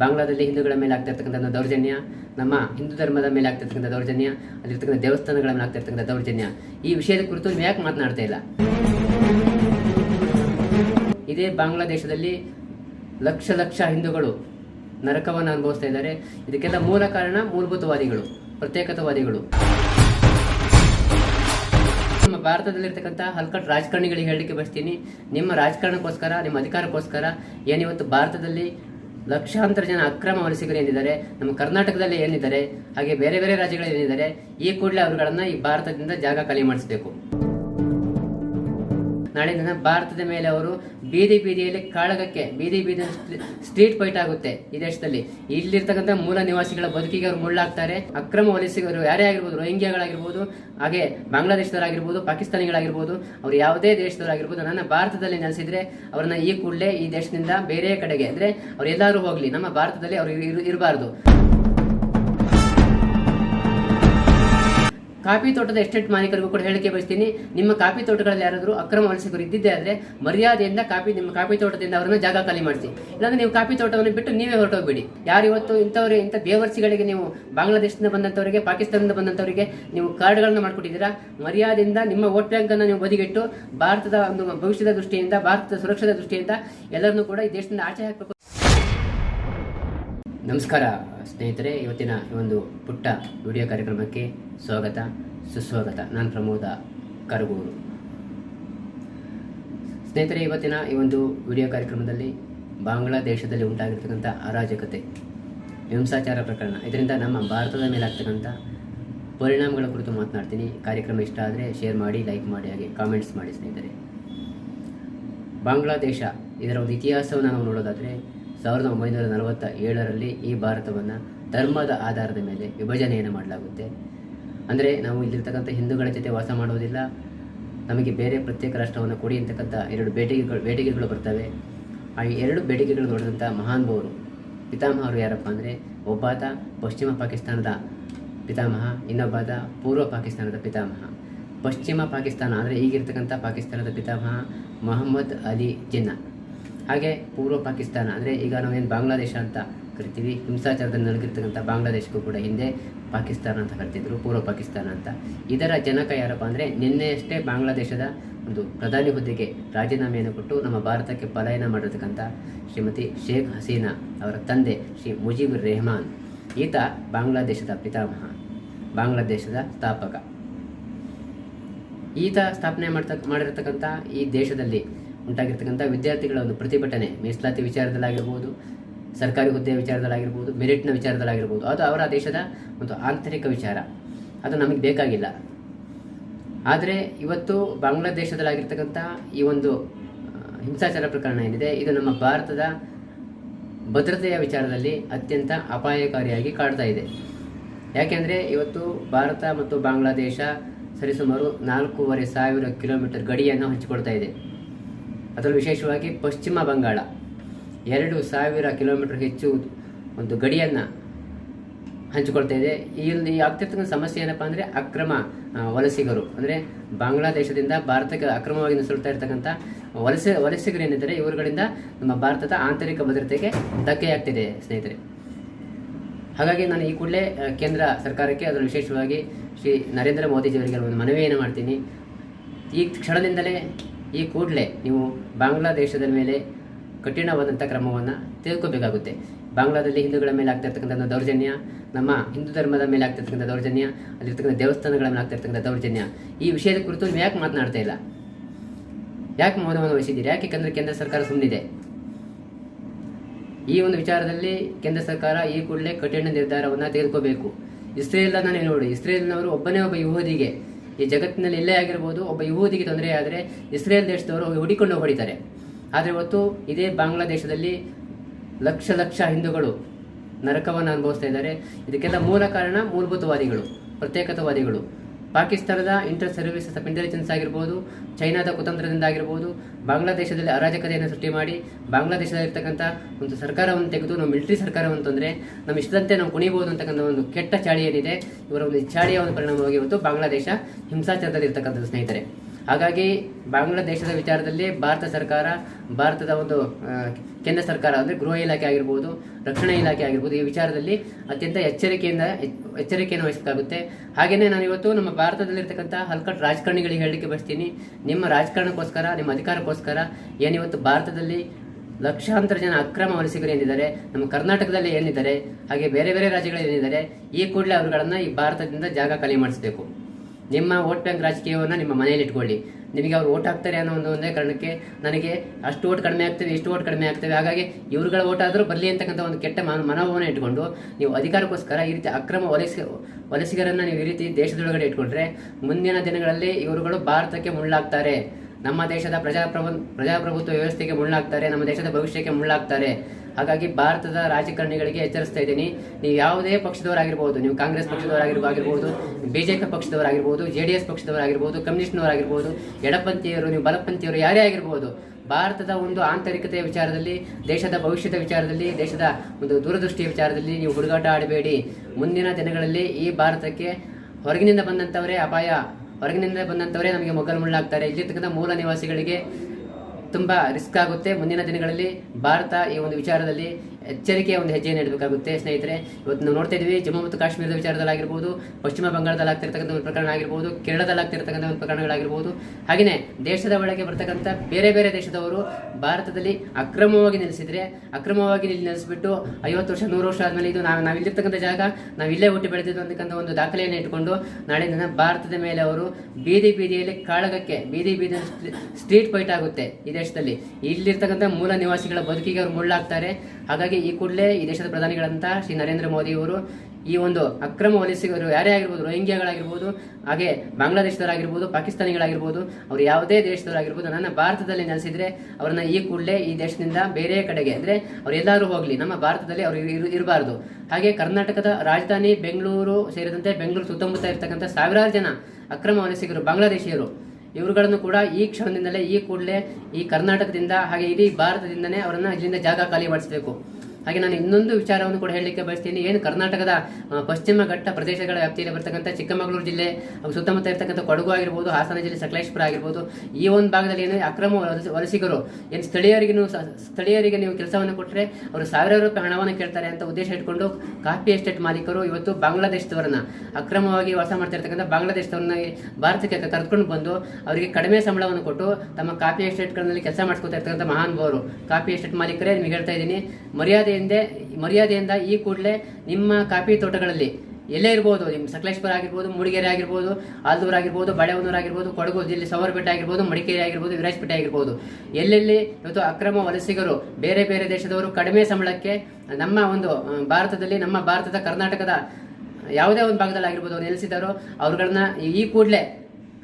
ಬಾಂಗ್ಲಾದಲ್ಲಿ ಹಿಂದೂಗಳ ಮೇಲೆ ಆಗ್ತಿರ್ತಕ್ಕಂಥ ದೌರ್ಜನ್ಯ, ನಮ್ಮ ಹಿಂದೂ ಧರ್ಮದ ಮೇಲೆ ಆಗ್ತಿರ್ತಕ್ಕಂಥ ದೌರ್ಜನ್ಯ, ಅಲ್ಲಿರ್ತಕ್ಕಂಥ ದೇವಸ್ಥಾನಗಳ ಮೇಲೆ ಆಗ್ತಿರ್ತಕ್ಕಂಥ ದೌರ್ಜನ್ಯ. ಈ ವಿಷಯದ ಕುರಿತು ನೀವು ಯಾಕೆ ಮಾತನಾಡ್ತಾ ಇಲ್ಲ? ಇದೇ ಬಾಂಗ್ಲಾದೇಶದಲ್ಲಿ ಲಕ್ಷ ಲಕ್ಷ ಹಿಂದೂಗಳು ನರಕವನ್ನು ಅನುಭವಿಸ್ತಾ ಇದ್ದಾರೆ. ಇದಕ್ಕೆಲ್ಲ ಮೂಲ ಕಾರಣ ಮೂಲಭೂತವಾದಿಗಳು, ಪ್ರತ್ಯೇಕತಾವಾದಿಗಳು. ನಮ್ಮ ಭಾರತದಲ್ಲಿರ್ತಕ್ಕಂಥ ಹಲ್ಕಟ್ ರಾಜಕಾರಣಿಗಳಿಗೆ ಹೇಳಲಿಕ್ಕೆ ಬಯಸ್ತೀನಿ. ನಿಮ್ಮ ರಾಜಕಾರಣಕ್ಕೋಸ್ಕರ, ನಿಮ್ಮ ಅಧಿಕಾರಕ್ಕೋಸ್ಕರ, ಏನಿವತ್ತು ಭಾರತದಲ್ಲಿ ಲಕ್ಷಾಂತರ ಜನ ಅಕ್ರಮ ವಲಸಿಗರು ಏನಿದ್ದಾರೆ, ನಮ್ಮ ಕರ್ನಾಟಕದಲ್ಲಿ ಏನಿದ್ದಾರೆ, ಹಾಗೆ ಬೇರೆ ಬೇರೆ ರಾಜ್ಯಗಳಲ್ಲಿ ಏನಿದ್ದಾರೆ, ಈ ಕೂಡಲೇ ಅವರುಗಳನ್ನ ಈ ಭಾರತದಿಂದ ಜಾಗ ಖಾಲಿ ಮಾಡಿಸಬೇಕು. ನಾಳೆ ಭಾರತದ ಮೇಲೆ ಅವರು ಬೀದಿ ಬೀದಿಯಲ್ಲಿ ಕಾಳಗಕ್ಕೆ, ಬೀದಿ ಬೀದಿ ಸ್ಟ್ರೀಟ್ ಫೈಟ್ ಆಗುತ್ತೆ ಈ ದೇಶದಲ್ಲಿ. ಇಲ್ಲಿರ್ತಕ್ಕಂಥ ಮೂಲ ನಿವಾಸಿಗಳ ಬದುಕಿಗೆ ಅವರು ಮುಳ್ಳಾಗ್ತಾರೆ. ಅಕ್ರಮ ವಲಸಿಗರು ಯಾರೇ ಆಗಿರ್ಬೋದು, ರೋಹಿಂಗ್ಯಾಗಳಾಗಿರ್ಬೋದು, ಹಾಗೆ ಬಾಂಗ್ಲಾದೇಶದವರಾಗಿರ್ಬೋದು, ಪಾಕಿಸ್ತಾನಿಗಳಾಗಿರ್ಬೋದು, ಅವ್ರು ಯಾವುದೇ ದೇಶದವರಾಗಿರ್ಬೋದು, ನನ್ನ ಭಾರತದಲ್ಲಿ ನೆಲೆಸಿದ್ರೆ ಅವ್ರನ್ನ ಈ ಕೂಡಲೇ ಈ ದೇಶದಿಂದ ಬೇರೆ ಕಡೆಗೆ. ಅಂದರೆ ಅವ್ರು ಎಲ್ಲರೂ ಹೋಗ್ಲಿ, ನಮ್ಮ ಭಾರತದಲ್ಲಿ ಅವರು ಇರಬಾರ್ದು. ಕಾಫಿ ತೋಟದ ಎಸ್ಟೇಟ್ ಮಾಲೀಕರಿಗೂ ಕೂಡ ಹೇಳಿಕೆ ಬಯಸ್ತೀನಿ. ನಿಮ್ಮ ಕಾಫಿ ತೋಟಗಳಲ್ಲಿ ಯಾರಾದರೂ ಅಕ್ರಮ ವಲಸಿಗರು ಇದ್ದಿದ್ದೇ ಆದರೆ ಮರ್ಯಾದೆಯಿಂದ ಕಾಫಿ ನಿಮ್ಮ ಕಾಫಿ ತೋಟದಿಂದ ಅವರನ್ನ ಜಾಗ ಖಾಲಿ ಮಾಡಿಸಿ. ಇಲ್ಲಾಂದ್ರೆ ನೀವು ಕಾಫಿ ತೋಟವನ್ನು ಬಿಟ್ಟು ನೀವೇ ಹೊರಟೋಗ್ಬಿಡಿ. ಯಾರು ಇವತ್ತು ಇಂಥವ್ರು, ಇಂಥ ಬೇವರ್ಸಿಗಳಿಗೆ ನೀವು ಬಾಂಗ್ಲಾದೇಶದಿಂದ ಬಂದಂಥವರಿಗೆ, ಪಾಕಿಸ್ತಾನದಿಂದ ಬಂದಂಥವರಿಗೆ ನೀವು ಕಾರ್ಡ್ಗಳನ್ನು ಮಾಡಿಕೊಟ್ಟಿದ್ದೀರಾ? ಮರ್ಯಾದೆಯಿಂದ ನಿಮ್ಮ ವೋಟ್ ಬ್ಯಾಂಕನ್ನು ನೀವು ಬದಿಗಿಟ್ಟು ಭಾರತದ ಒಂದು ಭವಿಷ್ಯದ ದೃಷ್ಟಿಯಿಂದ, ಭಾರತದ ಸುರಕ್ಷತಾ ದೃಷ್ಟಿಯಿಂದ ಎಲ್ಲರನ್ನೂ ಕೂಡ ಈ ದೇಶದಿಂದ ಆಚೆ ಹಾಕಬೇಕು. ನಮಸ್ಕಾರ, ಸ್ನೇಹಿತರೆ. ಇವತ್ತಿನ ಈ ಒಂದು ಪುಟ್ಟ ವಿಡಿಯೋ ಕಾರ್ಯಕ್ರಮಕ್ಕೆ ಸ್ವಾಗತ, ಸುಸ್ವಾಗತ. ನಾನು ಪ್ರಮೋದ ಕರಗೂರು. ಸ್ನೇಹಿತರೆ, ಇವತ್ತಿನ ಈ ಒಂದು ವಿಡಿಯೋ ಕಾರ್ಯಕ್ರಮದಲ್ಲಿ ಬಾಂಗ್ಲಾದೇಶದಲ್ಲಿ ಉಂಟಾಗಿರ್ತಕ್ಕಂಥ ಅರಾಜಕತೆ, ಹಿಂಸಾಚಾರ ಪ್ರಕರಣ. ಇದರಿಂದ ನಮ್ಮ ಭಾರತದ ಮೇಲೆ ಆಗ್ತಕ್ಕಂಥ ಪರಿಣಾಮಗಳ ಕುರಿತು ಮಾತನಾಡ್ತೀನಿ. ಕಾರ್ಯಕ್ರಮ ಇಷ್ಟ ಆದರೆ ಶೇರ್ ಮಾಡಿ ಲೈಕ್ ಮಾಡಿ, ಹಾಗೆ ಕಾಮೆಂಟ್ಸ್ ಮಾಡಿ, ಸ್ನೇಹಿತರೆ. ಬಾಂಗ್ಲಾದೇಶ, ಇದರ ಒಂದು ಇತಿಹಾಸವನ್ನು ನಾವು ನೋಡೋದಾದರೆ ಸಾವಿರದ ಒಂಬೈನೂರ ನಲವತ್ತ ಏಳರಲ್ಲಿ ಈ ಭಾರತವನ್ನು ಧರ್ಮದ ಆಧಾರದ ಮೇಲೆ ವಿಭಜನೆಯನ್ನು ಮಾಡಲಾಗುತ್ತೆ. ಅಂದರೆ ನಾವು ಇಲ್ಲಿರ್ತಕ್ಕಂಥ ಹಿಂದೂಗಳ ಜೊತೆ ವಾಸ ಮಾಡುವುದಿಲ್ಲ ನಮಗೆ ಬೇರೆ ಪ್ರತ್ಯೇಕ ರಾಷ್ಟ್ರವನ್ನು ಕೊಡಿ ಅಂತಕ್ಕಂಥ ಎರಡು ಬೇಡಿಕೆಗಳು ಬೇಡಿಕೆಗಳು ಬರ್ತವೆ. ಆ ಎರಡು ಬೇಡಿಕೆಗಳು ನೋಡಿದಂಥ ಮಹಾನುಭವರು ಪಿತಾಮಹರು ಯಾರಪ್ಪ ಅಂದರೆ ಒಬ್ಬಾತ, ಪಶ್ಚಿಮ ಪಾಕಿಸ್ತಾನದ ಪಿತಾಮಹ, ಇನ್ನೊಬ್ಬಾತ ಪೂರ್ವ ಪಾಕಿಸ್ತಾನದ ಪಿತಾಮಹ. ಪಶ್ಚಿಮ ಪಾಕಿಸ್ತಾನ ಅಂದರೆ ಈಗಿರ್ತಕ್ಕಂಥ ಪಾಕಿಸ್ತಾನದ ಪಿತಾಮಹ ಮೊಹಮ್ಮದ್ ಅಲಿ ಜಿನ್ನಾ. ಹಾಗೆ ಪೂರ್ವ ಪಾಕಿಸ್ತಾನ, ಅಂದರೆ ಈಗ ನಾವೇನು ಬಾಂಗ್ಲಾದೇಶ ಅಂತ ಕರಿತೀವಿ, ಹಿಂಸಾಚಾರದಲ್ಲಿ ನಲಗಿರ್ತಕ್ಕಂಥ ಬಾಂಗ್ಲಾದೇಶಕ್ಕೂ ಕೂಡ ಹಿಂದೆ ಪಾಕಿಸ್ತಾನ ಅಂತ ಕರಿತಿದ್ರು, ಪೂರ್ವ ಪಾಕಿಸ್ತಾನ ಅಂತ. ಇದರ ಜನಕ ಯಾರಪ್ಪ ಅಂದರೆ ನಿನ್ನೆಯಷ್ಟೇ ಬಾಂಗ್ಲಾದೇಶದ ಒಂದು ಪ್ರಧಾನಿ ಹುದ್ದೆಗೆ ರಾಜೀನಾಮೆಯನ್ನು ಕೊಟ್ಟು ನಮ್ಮ ಭಾರತಕ್ಕೆ ಪಲಾಯನ ಮಾಡಿರ್ತಕ್ಕಂಥ ಶ್ರೀಮತಿ ಶೇಖ್ ಹಸೀನಾ ಅವರ ತಂದೆ ಶ್ರೀ ಮುಜೀಬುರ್ ರೆಹಮಾನ್. ಈತ ಬಾಂಗ್ಲಾದೇಶದ ಪಿತಾಮಹ, ಬಾಂಗ್ಲಾದೇಶದ ಸ್ಥಾಪಕ. ಈತ ಸ್ಥಾಪನೆ ಮಾಡ್ತಕ್ಕ ಮಾಡಿರತಕ್ಕಂಥ ಈ ದೇಶದಲ್ಲಿ ಉಂಟಾಗಿರ್ತಕ್ಕಂಥ ವಿದ್ಯಾರ್ಥಿಗಳ ಒಂದು ಪ್ರತಿಭಟನೆ, ಮೀಸಲಾತಿ ವಿಚಾರದಲ್ಲಾಗಿರ್ಬೋದು, ಸರ್ಕಾರಿ ಹುದ್ದೆ ವಿಚಾರದಲ್ಲಾಗಿರ್ಬೋದು, ಮೆರಿಟ್ನ ವಿಚಾರದಲ್ಲಾಗಿರ್ಬೋದು, ಅದು ಅವರ ದೇಶದ ಒಂದು ಆಂತರಿಕ ವಿಚಾರ. ಅದು ನಮಗೆ ಬೇಕಾಗಿಲ್ಲ. ಆದರೆ ಇವತ್ತು ಬಾಂಗ್ಲಾದೇಶದಲ್ಲಾಗಿರ್ತಕ್ಕಂಥ ಈ ಒಂದು ಹಿಂಸಾಚಾರ ಪ್ರಕರಣ ಏನಿದೆ, ಇದು ನಮ್ಮ ಭಾರತದ ಭದ್ರತೆಯ ವಿಚಾರದಲ್ಲಿ ಅತ್ಯಂತ ಅಪಾಯಕಾರಿಯಾಗಿ ಕಾಡ್ತಾ ಇದೆ. ಯಾಕೆಂದರೆ ಇವತ್ತು ಭಾರತ ಮತ್ತು ಬಾಂಗ್ಲಾದೇಶ ಸರಿಸುಮಾರು ನಾಲ್ಕೂವರೆ ಸಾವಿರ ಕಿಲೋಮೀಟರ್ ಗಡಿಯನ್ನು ಹಂಚಿಕೊಳ್ತಾ ಇದೆ. ಅದರಲ್ಲೂ ವಿಶೇಷವಾಗಿ ಪಶ್ಚಿಮ ಬಂಗಾಳ. ಎರಡು ಸಾವಿರ ಕಿಲೋಮೀಟರ್ ಹೆಚ್ಚು ಒಂದು ಗಡಿಯನ್ನು ಹಂಚಿಕೊಳ್ತಾ ಇದೆ. ಇಲ್ಲಿ ಆಗ್ತಿರ್ತಕ್ಕಂಥ ಸಮಸ್ಯೆ ಏನಪ್ಪ ಅಂದರೆ ಅಕ್ರಮ ವಲಸಿಗರು. ಅಂದರೆ ಬಾಂಗ್ಲಾದೇಶದಿಂದ ಭಾರತಕ್ಕೆ ಅಕ್ರಮವಾಗಿ ನುಸುಳ್ತಾ ಇರತಕ್ಕಂಥ ವಲಸೆ, ವಲಸಿಗರು ಏನಿದ್ದಾರೆ, ಇವರುಗಳಿಂದ ನಮ್ಮ ಭಾರತದ ಆಂತರಿಕ ಭದ್ರತೆಗೆ ಧಕ್ಕೆಯಾಗ್ತಿದೆ ಸ್ನೇಹಿತರೆ. ಹಾಗಾಗಿ ನಾನು ಈ ಕೂಡಲೇ ಕೇಂದ್ರ ಸರ್ಕಾರಕ್ಕೆ ಅದರ ವಿಶೇಷವಾಗಿ ಶ್ರೀ ನರೇಂದ್ರ ಮೋದಿಜಿಯವರಿಗೆ ಒಂದು ಮನವಿಯನ್ನು ಮಾಡ್ತೀನಿ. ಈ ಕ್ಷಣದಿಂದಲೇ ಈ ಕೂಡಲೇ ನೀವು ಬಾಂಗ್ಲಾದೇಶದ ಮೇಲೆ ಕಠಿಣವಾದಂಥ ಕ್ರಮವನ್ನು ತೆಗೆದುಕೋಬೇಕಾಗುತ್ತೆ ಬಾಂಗ್ಲಾದಲ್ಲಿ ಹಿಂದೂಗಳ ಮೇಲೆ ಆಗ್ತಿರ್ತಕ್ಕಂಥ ದೌರ್ಜನ್ಯ, ನಮ್ಮ ಹಿಂದೂ ಧರ್ಮದ ಮೇಲೆ ಆಗ್ತಿರ್ತಕ್ಕಂಥ ದೌರ್ಜನ್ಯ, ಅಲ್ಲಿರ್ತಕ್ಕಂಥ ದೇವಸ್ಥಾನಗಳ ಮೇಲೆ ಆಗ್ತಿರ್ತಕ್ಕಂಥ ದೌರ್ಜನ್ಯ, ಈ ವಿಷಯದ ಕುರಿತು ನೀವು ಯಾಕೆ ಮಾತನಾಡ್ತಾ ಇಲ್ಲ? ಯಾಕೆ ಮೌನವನ್ನು ವಹಿಸಿದ್ದೀರಿ? ಯಾಕೆ ಯಾಕಂದರೆ ಕೇಂದ್ರ ಸರ್ಕಾರ ಸುಮ್ಮನಿದೆ ಈ ಒಂದು ವಿಚಾರದಲ್ಲಿ ಕೇಂದ್ರ ಸರ್ಕಾರ ಈ ಕೂಡಲೇ ಕಠಿಣ ನಿರ್ಧಾರವನ್ನು ತೆಗೆದುಕೋಬೇಕು. ಇಸ್ರೇಲ್ನ, ನಾನು ನೋಡಿ, ಇಸ್ರೇಲ್ನವರು ಒಬ್ಬನೇ ಒಬ್ಬ ಯಹೂದಿಗೆ ಈ ಜಗತ್ತಿನಲ್ಲಿ ಎಲ್ಲೇ ಆಗಿರ್ಬೋದು ಒಬ್ಬ ಯಹೂದಿಗೆ ತೊಂದರೆ ಆದರೆ ಇಸ್ರೇಲ್ ದೇಶದವರು ಹುಡಿಕೊಂಡು ಹೊಡಿತಾರೆ ಆದರೆ ಇವತ್ತು ಇದೇ ಬಾಂಗ್ಲಾದೇಶದಲ್ಲಿ ಲಕ್ಷ ಲಕ್ಷ ಹಿಂದೂಗಳು ನರಕವನ್ನು ಅನುಭವಿಸ್ತಾ ಇದ್ದಾರೆ. ಇದಕ್ಕೆಲ್ಲ ಮೂಲ ಕಾರಣ ಮೂಲಭೂತವಾದಿಗಳು, ಪ್ರತ್ಯೇಕತಾವಾದಿಗಳು. ಪಾಕಿಸ್ತಾನದ ಇಂಟರ್ ಸರ್ವಿಸಸ್ ಆಫ್ ಇಂಟೆಲಿಜೆನ್ಸ್ ಆಗಿರ್ಬೋದು, ಚೈನಾದ ಕುತಂತ್ರದಿಂದ ಆಗಿರ್ಬೋದು, ಬಾಂಗ್ಲಾದೇಶದಲ್ಲಿ ಅರಾಜಕತೆಯನ್ನು ಸೃಷ್ಟಿ ಮಾಡಿ, ಬಾಂಗ್ಲಾದೇಶದಲ್ಲಿರ್ತಕ್ಕಂಥ ಒಂದು ಸರ್ಕಾರವನ್ನು ತೆಗೆದು ನಾವು ಮಿಲಿಟರಿ ಸರ್ಕಾರವನ್ನು ತಂದರೆ ನಮ್ಮ ಇಷ್ಟದಂತೆ ನಾವು ಕುಣಿಬೋದು ಅಂತಕ್ಕಂಥ ಒಂದು ಕೆಟ್ಟ ಚಾಳಿ ಏನಿದೆ, ಇವರ ಒಂದು ಚಾಳಿಯ ಒಂದು ಪರಿಣಾಮವಾಗಿ ಇವತ್ತು ಬಾಂಗ್ಲಾದೇಶ ಹಿಂಸಾಚಾರದಲ್ಲಿ ಇರ್ತಕ್ಕಂಥದ್ದು ಸ್ನೇಹಿತರೆ. ಹಾಗಾಗಿ ಬಾಂಗ್ಲಾದೇಶದ ವಿಚಾರದಲ್ಲಿ ಭಾರತ ಸರ್ಕಾರ, ಭಾರತದ ಒಂದು ಕೇಂದ್ರ ಸರ್ಕಾರ ಅಂದರೆ ಗೃಹ ಇಲಾಖೆ ಆಗಿರ್ಬೋದು, ರಕ್ಷಣಾ ಇಲಾಖೆ ಆಗಿರ್ಬೋದು, ಈ ವಿಚಾರದಲ್ಲಿ ಅತ್ಯಂತ ಎಚ್ಚರಿಕೆಯಿಂದ ಎಚ್- ಎಚ್ಚರಿಕೆಯನ್ನು ವಹಿಸಬೇಕಾಗುತ್ತೆ. ಹಾಗೆಯೇ ನಾನು ಇವತ್ತು ನಮ್ಮ ಭಾರತದಲ್ಲಿರ್ತಕ್ಕಂಥ ಹಲ್ಕಟ್ ರಾಜಕಾರಣಿಗಳಿಗೆ ಹೇಳಲಿಕ್ಕೆ ಬಯಸ್ತೀನಿ. ನಿಮ್ಮ ರಾಜಕಾರಣಕ್ಕೋಸ್ಕರ, ನಿಮ್ಮ ಅಧಿಕಾರಕ್ಕೋಸ್ಕರ ಏನಿವತ್ತು ಭಾರತದಲ್ಲಿ ಲಕ್ಷಾಂತರ ಜನ ಅಕ್ರಮ ವಲಸಿಗರು ಏನಿದ್ದಾರೆ, ನಮ್ಮ ಕರ್ನಾಟಕದಲ್ಲಿ ಏನಿದ್ದಾರೆ, ಹಾಗೆ ಬೇರೆ ಬೇರೆ ರಾಜ್ಯಗಳಲ್ಲಿ ಏನಿದ್ದಾರೆ, ಈ ಕೂಡಲೇ ಅವರುಗಳನ್ನು ಈ ಭಾರತದಿಂದ ಜಾಗ ಖಾಲಿ ಮಾಡಿಸಬೇಕು. ನಿಮ್ಮ ವೋಟ್ ಬ್ಯಾಂಕ್ ರಾಜಕೀಯವನ್ನು ನಿಮ್ಮ ಮನೆಯಲ್ಲಿ ಇಟ್ಕೊಳ್ಳಿ. ನಿಮಗೆ ಅವ್ರು ಓಟ್ ಹಾಕ್ತಾರೆ ಅನ್ನೋ ಒಂದು ಒಂದೇ ಕಾರಣಕ್ಕೆ ನನಗೆ ಅಷ್ಟು ಓಟ್ ಕಡಿಮೆ ಆಗ್ತವೆ ಇಷ್ಟು ಓಟ್ ಕಡಿಮೆ ಆಗ್ತವೆ ಹಾಗಾಗಿ ಇವರುಗಳ ಓಟ್ ಆದರೂ ಬರಲಿ ಅಂತಕ್ಕಂಥ ಒಂದು ಕೆಟ್ಟ ಮನ, ಮನೋಭಾವನೆ ಇಟ್ಕೊಂಡು ನೀವು ಅಧಿಕಾರಕ್ಕೋಸ್ಕರ ಈ ರೀತಿ ಅಕ್ರಮ ವಲಸಿ, ವಲಸಿಗರನ್ನು ನೀವು ಈ ರೀತಿ ದೇಶದೊಳಗಡೆ ಇಟ್ಕೊಂಡ್ರೆ ಮುಂದಿನ ದಿನಗಳಲ್ಲಿ ಇವರುಗಳು ಭಾರತಕ್ಕೆ ಮುಳ್ಳಾಗ್ತಾರೆ. ನಮ್ಮ ದೇಶದ ಪ್ರಜಾಪ್ರಭು, ಪ್ರಜಾಪ್ರಭುತ್ವ ವ್ಯವಸ್ಥೆಗೆ ಮುಳ್ಳಾಗ್ತಾರೆ, ನಮ್ಮ ದೇಶದ ಭವಿಷ್ಯಕ್ಕೆ ಮುಳ್ಳಾಗ್ತಾರೆ. ಹಾಗಾಗಿ ಭಾರತದ ರಾಜಕಾರಣಿಗಳಿಗೆ ಎಚ್ಚರಿಸ್ತಾ ಇದ್ದೀನಿ. ನೀವು ಯಾವುದೇ ಪಕ್ಷದವರಾಗಿರ್ಬೋದು, ನೀವು ಕಾಂಗ್ರೆಸ್ ಪಕ್ಷದವರಾಗಿರ್ಬೋದು ಬಿಜೆಪಿ ಪಕ್ಷದವರಾಗಿರ್ಬೋದು, ಜೆ ಡಿ ಎಸ್ ಪಕ್ಷದವರಾಗಿರ್ಬೋದು, ಕಮ್ಯುನಿಸ್ಟ್ನವರಾಗಿರ್ಬೋದು, ಎಡಪಂಥೀಯರು, ನೀವು ಬಲಪಂಥೀಯರು ಯಾರೇ ಆಗಿರ್ಬೋದು, ಭಾರತದ ಒಂದು ಆಂತರಿಕತೆಯ ವಿಚಾರದಲ್ಲಿ, ದೇಶದ ಭವಿಷ್ಯದ ವಿಚಾರದಲ್ಲಿ, ದೇಶದ ಒಂದು ದೂರದೃಷ್ಟಿಯ ವಿಚಾರದಲ್ಲಿ ನೀವು ಹುಡುಗಾಟ ಆಡಬೇಡಿ. ಮುಂದಿನ ದಿನಗಳಲ್ಲಿ ಈ ಭಾರತಕ್ಕೆ ಹೊರಗಿನಿಂದ ಬಂದಂಥವರೇ ಅಪಾಯ. ಹೊರಗಿನಿಂದ ಬಂದಂಥವರೇ ನಮಗೆ ಮೊಗಲು ಮುಳ್ಳಾಗ್ತಾರೆ ಇಲ್ಲಿರ್ತಕ್ಕಂಥ ಮೂಲ ನಿವಾಸಿಗಳಿಗೆ ತುಂಬ ರಿಸ್ಕ್ ಆಗುತ್ತೆ. ಮುಂದಿನ ದಿನಗಳಲ್ಲಿ ಭಾರತ ಈ ಒಂದು ವಿಚಾರದಲ್ಲಿ ಎಚ್ಚರಿಕೆಯ ಒಂದು ಹೆಜ್ಜೆಯನ್ನು ಇಡಬೇಕಾಗುತ್ತೆ ಸ್ನೇಹಿತರೆ, ಇವತ್ತು ನಾವು ನೋಡ್ತಾ ಇದ್ದೀವಿ, ಜಮ್ಮು ಮತ್ತು ಕಾಶ್ಮೀರದ ವಿಚಾರದಲ್ಲಾಗಿರ್ಬೋದು, ಪಶ್ಚಿಮ ಬಂಗಾಳದಲ್ಲಿ ಆಗ್ತಿರ್ತಕ್ಕಂಥ ಒಂದು ಪ್ರಕರಣ ಆಗಿರ್ಬೋದು ಕೇರಳದಲ್ಲಿ ಆಗ್ತಿರ್ತಕ್ಕಂಥ ಒಂದು ಪ್ರಕರಣಗಳಾಗಿರ್ಬೋದು ಹಾಗೆಯೇ ದೇಶದ ಒಳಗೆ ಬರ್ತಕ್ಕಂಥ ಬೇರೆ ಬೇರೆ ದೇಶದವರು ಭಾರತದಲ್ಲಿ ಅಕ್ರಮವಾಗಿ ನೆಲೆಸಿದರೆ, ಅಕ್ರಮವಾಗಿ ಇಲ್ಲಿ ನೆಲೆಸಿಬಿಟ್ಟು ಐವತ್ತು ವರ್ಷ, ನೂರು ವರ್ಷ ಆದಮೇಲೆ ಇದು ನಾವು ನಾವಿಲ್ಲಿರ್ತಕ್ಕಂಥ ಜಾಗ, ನಾವು ಇಲ್ಲೇ ಹುಟ್ಟಿ ಬೆಳೆದಿದ್ದು ಅಂತಕ್ಕಂಥ ಒಂದು ದಾಖಲೆಯನ್ನು ಇಟ್ಕೊಂಡು ನಾಳೆ ದಿನ ಭಾರತದ ಮೇಲೆ ಅವರು ಬೀದಿ ಬೀದಿಯಲ್ಲಿ ಕಾಳಗಕ್ಕೆ, ಬೀದಿ ಬೀದಿ ಸ್ಟ್ರೀಟ್ ಫೈಟ್ ಆಗುತ್ತೆ ಈ ದೇಶದಲ್ಲಿ. ಇಲ್ಲಿರ್ತಕ್ಕಂಥ ಮೂಲ ನಿವಾಸಿಗಳ ಬದುಕಿಗೆ ಅವರು ಮುಳ್ಳಾಗ್ತಾರೆ. ಹಾಗಾಗಿ ಈ ಕೂಡಲೇ ಈ ದೇಶದ ಪ್ರಧಾನಿಗಳಂತ ಶ್ರೀ ನರೇಂದ್ರ ಮೋದಿ ಅವರು ಈ ಒಂದು ಅಕ್ರಮ ವಲಸಿಗರು ಯಾರೇ ಆಗಿರ್ಬೋದು, ರೋಹಿಂಗ್ಯಾಗಳಾಗಿರ್ಬೋದು, ಹಾಗೆ ಬಾಂಗ್ಲಾದೇಶದವರಾಗಿರ್ಬೋದು, ಪಾಕಿಸ್ತಾನಿಗಳಾಗಿರ್ಬೋದು, ಅವರು ಯಾವುದೇ ದೇಶದವರಾಗಿರ್ಬೋದು, ನನ್ನ ಭಾರತದಲ್ಲಿ ನೆಲೆಸಿದ್ರೆ ಅವರನ್ನ ಈ ಕೂಡಲೇ ಈ ದೇಶದಿಂದ ಬೇರೆ ಕಡೆಗೆ, ಅಂದ್ರೆ ಅವ್ರು ಎಲ್ಲರೂ ಹೋಗ್ಲಿ, ನಮ್ಮ ಭಾರತದಲ್ಲಿ ಅವರು ಇರಬಾರ್ದು. ಹಾಗೆ ಕರ್ನಾಟಕದ ರಾಜಧಾನಿ ಬೆಂಗಳೂರು ಸೇರಿದಂತೆ ಬೆಂಗಳೂರು ಸುತ್ತಮುತ್ತ ಇರತಕ್ಕಂಥ ಸಾವಿರಾರು ಜನ ಅಕ್ರಮ ವಲಸಿಗರು, ಬಾಂಗ್ಲಾದೇಶಿಯರು ಇವರುಗಳನ್ನು ಕೂಡ ಈ ಕ್ಷಣದಿಂದಲೇ ಈ ಕೂಡಲೇ ಈ ಕರ್ನಾಟಕದಿಂದ ಹಾಗೆ ಇಡೀ ಭಾರತದಿಂದನೇ ಅವರನ್ನ ಇಲ್ಲಿಂದ ಜಾಗ ಖಾಲಿ ಮಾಡಿಸಬೇಕು. ಹಾಗೆ ನಾನು ಇನ್ನೊಂದು ವಿಚಾರವನ್ನು ಕೂಡ ಹೇಳಲಿಕ್ಕೆ ಬಯಸ್ತೀನಿ. ಏನು ಕರ್ನಾಟಕದ ಪಶ್ಚಿಮ ಘಟ್ಟ ಪ್ರದೇಶಗಳ ವ್ಯಾಪ್ತಿಯಲ್ಲಿ ಬರ್ತಕ್ಕಂಥ ಚಿಕ್ಕಮಗಳೂರು ಜಿಲ್ಲೆ ಸುತ್ತಮುತ್ತ ಇರ್ತಕ್ಕಂಥ ಕೊಡಗು ಆಗಿರ್ಬೋದು, ಹಾಸನ ಜಿಲ್ಲೆ ಸಕಲೇಶ್ಪುರ ಆಗಿರ್ಬೋದು, ಈ ಒಂದು ಭಾಗದಲ್ಲಿ ಏನು ಅಕ್ರಮ ವಲಸೆ- ವಲಸಿಗರು, ಏನು ಸ್ಥಳೀಯರಿಗೆ ನೀವು ಸ್ಥಳೀಯರಿಗೆ ನೀವು ಕೆಲಸವನ್ನು ಕೊಟ್ಟರೆ ಅವರು ಸಾವಿರಾರು ರೂಪಾಯಿ ಹಣವನ್ನು ಕೇಳ್ತಾರೆ ಅಂತ ಉದ್ದೇಶ ಇಟ್ಕೊಂಡು ಕಾಫಿ ಎಸ್ಟೇಟ್ ಮಾಲೀಕರು ಇವತ್ತು ಬಾಂಗ್ಲಾದೇಶದವರನ್ನ ಅಕ್ರಮವಾಗಿ ವಾಸ ಮಾಡ್ತಿರ್ತಕ್ಕಂಥ ಬಾಂಗ್ಲಾದೇಶದವ್ರನ್ನ ಭಾರತಕ್ಕೆ ಕರೆದುಕೊಂಡು ಬಂದು ಅವರಿಗೆ ಕಡಿಮೆ ಸಂಬಳವನ್ನು ಕೊಟ್ಟು ತಮ್ಮ ಕಾಫಿ ಎಸ್ಟೇಟ್ಗಳಲ್ಲಿ ಕೆಲಸ ಮಾಡಿಸ್ಕೊತಾ ಇರ್ತಕ್ಕಂಥ ಮಹಾನುಭಾವರು ಕಾಫಿ ಎಸ್ಟೇಟ್ ಮಾಲೀಕರೇ, ನಿಮಗೆ ಹೇಳ್ತಾ ಇದ್ದೀನಿ ಮರ್ಯಾದೆಯಿಂದ ಮರ್ಯಾದೆಯಿಂದ ಈ ಕೂಡಲೇ ನಿಮ್ಮ ಕಾಫಿ ತೋಟಗಳಲ್ಲಿ ಎಲ್ಲೇ ಇರ್ಬೋದು, ನಿಮ್ಮ ಸಕಲೇಶ್ಪುರ ಆಗಿರ್ಬೋದು, ಮೂಡಿಗೆರೆ ಆಗಿರ್ಬೋದು, ಆಲ್ದೂರು ಆಗಿರ್ಬೋದು, ಬಾಳೆಹೊನ್ನೂರು ಆಗಿರ್ಬೋದು, ಕೊಡಗು ಜಿಲ್ಲೆ ಸವರಪೇಟೆ ಆಗಿರ್ಬೋದು, ಮಡಿಕೇರಿ ಆಗಿರ್ಬೋದು, ವಿರಾಜಪೇಟೆ ಆಗಿರ್ಬೋದು. ಎಲ್ಲೆಲ್ಲಿ ಇವತ್ತು ಅಕ್ರಮ ವಲಸಿಗರು, ಬೇರೆ ಬೇರೆ ದೇಶದವರು ಕಡಿಮೆ ಸಂಬಳಕ್ಕೆ ನಮ್ಮ ಒಂದು ಭಾರತದಲ್ಲಿ, ನಮ್ಮ ಭಾರತದ ಕರ್ನಾಟಕದ ಯಾವುದೇ ಒಂದು ಭಾಗದಲ್ಲಿ ಆಗಿರ್ಬೋದು ಅವ್ರು ನೆಲೆಸಿದ್ದಾರೋ, ಅವ್ರುಗಳನ್ನ ಈ ಕೂಡಲೇ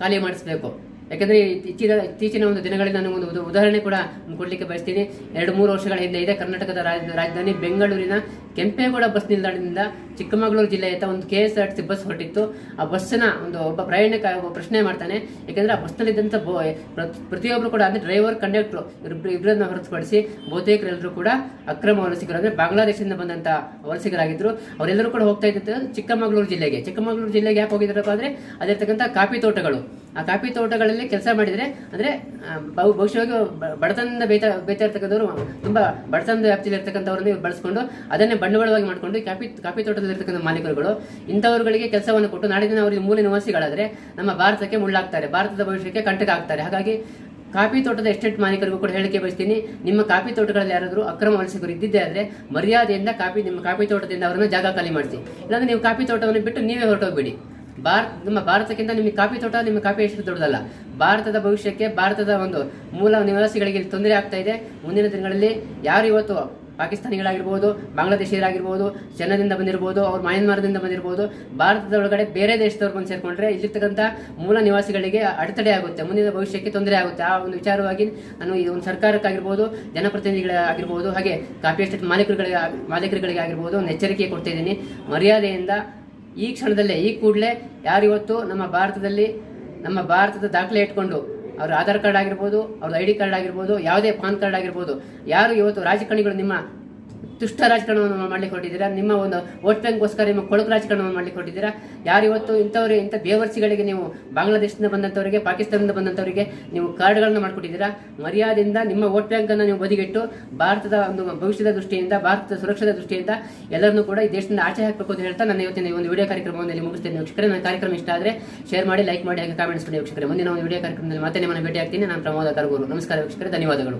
ಖಾಲಿ ಮಾಡಿಸ್ಬೇಕು. ಯಾಕಂದ್ರೆ ಇತ್ತೀಚಿನ ಇತ್ತೀಚಿನ ಒಂದು ದಿನಗಳಲ್ಲಿ ನಾನು ಒಂದು ಉದಾಹರಣೆ ಕೂಡ ಕೊಡಲಿಕ್ಕೆ ಬಯಸ್ತೀನಿ. ಎರಡು ಮೂರು ವರ್ಷಗಳ ಹಿಂದೆ ಇದೆ ಕರ್ನಾಟಕದ ರಾಜ- ರಾಜಧಾನಿ ಬೆಂಗಳೂರಿನ ಕೆಂಪೇಗೌಡ ಬಸ್ ನಿಲ್ದಾಣದಿಂದ ಚಿಕ್ಕಮಗಳೂರು ಜಿಲ್ಲೆಯತ್ತ ಒಂದು K S R T C bus ಹೊರಟಿತ್ತು. ಆ ಬಸ್ಸನ್ನ ಒಂದು ಒಬ್ಬ ಪ್ರಯಾಣಿಕ ಪ್ರಶ್ನೆ ಮಾಡ್ತಾನೆ. ಯಾಕೆಂದ್ರೆ ಆ ಬಸ್ನಲ್ಲಿದ್ದಂಥ ಬೋ, ಪ್ರತಿ- ಪ್ರತಿಯೊಬ್ಬರು ಕೂಡ ಅಂದ್ರೆ ಡ್ರೈವರ್, ಕಂಡಕ್ಟ್ರು ಇಬ್ಬರು ಇಬ್ಬರನ್ನ ಹೊರತುಪಡಿಸಿ ಬಹುತೇಕರೆಲ್ಲರೂ ಕೂಡ ಅಕ್ರಮ ವಲಸಿಗರು ಅಂದರೆ ಬಾಂಗ್ಲಾದೇಶದಿಂದ ಬಂದಂತ ವಲಸಿಗರಾಗಿದ್ರು. ಅವರೆಲ್ಲರೂ ಕೂಡ ಹೋಗ್ತಾ ಇದ್ದಿದ್ದು ಚಿಕ್ಕಮಗಳೂರು ಜಿಲ್ಲೆಗೆ. ಚಿಕ್ಕಮಗಳೂರು ಜಿಲ್ಲೆಗೆ ಯಾಕೆ ಹೋಗಿದ್ರಪ್ಪ ಅಂದರೆ ಅಲ್ಲಿರ್ತಕ್ಕಂಥ ಕಾಫಿ ತೋಟಗಳು. ಆ ಕಾಫಿ ತೋಟಗಳಲ್ಲಿ ಕೆಲಸ ಮಾಡಿದ್ರೆ ಅಂದ್ರೆ ಬಹುಶಃವಾಗಿ ಬಡತನದಿಂದ ಬೇತ ಇರ್ತಕ್ಕಂಥವ್ರು ತುಂಬಾ ಬಡತನದ ವ್ಯಾಪ್ತಿಯಲ್ಲಿ ಇರ್ತಕ್ಕಂಥವ್ರನ್ನ ಬಳಸ್ಕೊಂಡು ಅದನ್ನೇ ಬಂಡವಾಳವಾಗಿ ಮಾಡ್ಕೊಂಡು ಕಾಫಿ ಕಾಫಿ ತೋಟದಲ್ಲಿ ಇರ್ತಕ್ಕಂಥ ಮಾಲೀಕರುಗಳು ಇಂಥವರುಗಳಿಗೆ ಕೆಲಸವನ್ನು ಕೊಟ್ಟು ನಾಡಿನ ಅವರಿಗೆ ಮೂಲ ನಿವಾಸಿಗಳಾದ್ರೆ ನಮ್ಮ ಭಾರತಕ್ಕೆ ಮುಳ್ಳಾಗ್ತಾರೆ, ಭಾರತದ ಭವಿಷ್ಯಕ್ಕೆ ಕಂಟಕ ಆಗ್ತಾರೆ. ಹಾಗಾಗಿ ಕಾಫಿ ತೋಟದ ಎಸ್ಟೇಟ್ ಮಾಲೀಕರಿಗೂ ಕೂಡ ಹೇಳಿಕೆ ಬಯಸ್ತೀನಿ, ನಿಮ್ಮ ಕಾಫಿ ತೋಟಗಳಲ್ಲಿ ಯಾರಾದರೂ ಅಕ್ರಮ ವಲಸಿಗರು ಇದ್ದಿದ್ದೇ ಆದರೆ ಮರ್ಯಾದೆಯಿಂದ ಕಾಫಿ, ನಿಮ್ಮ ಕಾಫಿ ತೋಟದಿಂದ ಅವರನ್ನು ಜಾಗ ಖಾಲಿ ಮಾಡಿಸಿ. ಇಲ್ಲಾಂದ್ರೆ ನೀವು ಕಾಫಿ ತೋಟವನ್ನು ಬಿಟ್ಟು ನೀವೇ ಹೊರಟೋಗ್ಬೇಡಿ. ಭಾರತ, ನಮ್ಮ ಭಾರತಕ್ಕಿಂತ ನಿಮಗೆ ಕಾಫಿ ತೋಟ, ನಿಮ್ಮ ಕಾಫಿ ಎಷ್ಟು ದೊಡ್ಡದಲ್ಲ. ಭಾರತದ ಭವಿಷ್ಯಕ್ಕೆ ಭಾರತದ ಒಂದು ಮೂಲ ನಿವಾಸಿಗಳಿಗೆ ತೊಂದರೆ ಆಗ್ತಾ ಇದೆ. ಮುಂದಿನ ದಿನಗಳಲ್ಲಿ ಯಾರು ಇವತ್ತು ಪಾಕಿಸ್ತಾನಿಗಳಾಗಿರ್ಬೋದು, ಬಾಂಗ್ಲಾದೇಶಿಯರಾಗಿರ್ಬೋದು ಚೈನಾದಿಂದ ಬಂದಿರ್ಬೋದು, ಅವ್ರು ಮಯನ್ಮಾರದಿಂದ ಬಂದಿರ್ಬೋದು ಭಾರತದ ಒಳಗಡೆ ಬೇರೆ ದೇಶದವ್ರು ಬಂದು ಸೇರಿಕೊಂಡ್ರೆ ಇಲ್ಲಿರ್ತಕ್ಕಂಥ ಮೂಲ ನಿವಾಸಿಗಳಿಗೆ ಅಡೆತಡೆ ಆಗುತ್ತೆ. ಮುಂದಿನ ಭವಿಷ್ಯಕ್ಕೆ ತೊಂದರೆ ಆಗುತ್ತೆ. ಆ ಒಂದು ವಿಚಾರವಾಗಿ ನಾನು ಈ ಒಂದು ಸರ್ಕಾರಕ್ಕಾಗಿರ್ಬೋದು ಜನಪ್ರತಿನಿಧಿಗಳಾಗಿರ್ಬೋದು ಹಾಗೆ ಕಾಫಿ ಎಸ್ಟೇಟ್ ಮಾಲೀಕರುಗಳಿಗೆ ಮಾಲೀಕರುಗಳಿಗೆ ಆಗಿರ್ಬೋದು, ಒಂದು ಎಚ್ಚರಿಕೆ ಕೊಡ್ತಾ ಇದ್ದೀನಿ. ಮರ್ಯಾದೆಯಿಂದ ಈ ಕ್ಷಣದಲ್ಲೇ, ಈ ಕೂಡಲೇ ಯಾರಿವತ್ತು ನಮ್ಮ ಭಾರತದಲ್ಲಿ, ನಮ್ಮ ಭಾರತದ ದಾಖಲೆ ಇಟ್ಕೊಂಡು, ಅವ್ರ ಆಧಾರ್ ಕಾರ್ಡ್ ಆಗಿರ್ಬೋದು, ಅವ್ರದ್ದು ಐ ಡಿ ಕಾರ್ಡ್ ಆಗಿರ್ಬೋದು, ಯಾವುದೇ ಪಾನ್ ಕಾರ್ಡ್ ಆಗಿರ್ಬೋದು, ಯಾರು ಇವತ್ತು ರಾಜಕಾರಣಿಗಳು ನಿಮ್ಮ ತುಷ್ಟ ರಾಜಕಾರಣವನ್ನು ಮಾಡ್ಲಿಕ್ಕೆ ಹೊರಟಿದ್ದೀರಾ ನಿಮ್ಮ ಒಂದು ವೋಟ್ ಬ್ಯಾಂಕ್ಗೋಸ್ಕರ ನಿಮ್ಮ ಕೊಳಕು ರಾಜಕಾರಣವನ್ನು ಮಾಡ್ಲಿಕ್ಕೆ ಹೊರಟಿದ್ದೀರಾ ಯಾರು ಇವತ್ತು ಇಂಥವ್ರು, ಇಂಥ ಬೇವರ್ಸಿಗಳಿಗೆ ನೀವು ಬಾಂಗ್ಲಾದೇಶದಿಂದ ಬಂದಂಥವರಿಗೆ, ಪಾಕಿಸ್ತಾನದಿಂದ ಬಂದಂಥವರಿಗೆ ನೀವು ಕಾರ್ಡ್ಗಳನ್ನು ಮಾಡಿಕೊಟ್ಟಿದ್ದೀರಾ? ಮರ್ಯಾದೆಯಿಂದ ನಿಮ್ಮ ವೋಟ್ ಬ್ಯಾಂಕನ್ನು ನೀವು ಬದಿಗಿಟ್ಟು ಭಾರತದ ಒಂದು ಭವಿಷ್ಯದ ದೃಷ್ಟಿಯಿಂದ, ಭಾರತದ ಸುರಕ್ಷತೆ ದೃಷ್ಟಿಯಿಂದ ಎಲ್ಲರನ್ನೂ ಕೂಡ ಈ ದೇಶದಿಂದ ಆಚೆ ಹಾಕಬೇಕು ಅಂತ ಹೇಳ್ತಾ ನನ್ನ ಇವತ್ತಿನ ಈ ಒಂದು ವಿಡಿಯೋ ಕಾರ್ಯಕ್ರಮವನ್ನು ಇಲ್ಲಿ ಮುಗಿಸ್ತೇನೆ. ವೀಕ್ಷಕರೇ, ನನ್ನ ಕಾರ್ಯಕ್ರಮ ಇಷ್ಟ ಆದರೆ ಶೇರ್ ಮಾಡಿ ಲೈಕ್ ಮಾಡಿ, ಹಾಗೆ ಕಾಮೆಂಟ್ಸ್ ಮಾಡಿ ವೀಕ್ಷಕರೇ. ಮುಂದಿನ ಒಂದು ವಿಡಿಯೋ ಕಾರ್ಯಕ್ರಮದಲ್ಲಿ ಮತ್ತೆ ನಿಮ್ಮನ್ನು ಭೇಟಿ ಆಗ್ತೀನಿ ನಾನು ಪ್ರಮೋದ ಕರ್ಗೂರು. ನಮಸ್ಕಾರ ವೀಕ್ಷಕರೇ, ಧನ್ಯವಾದಗಳು.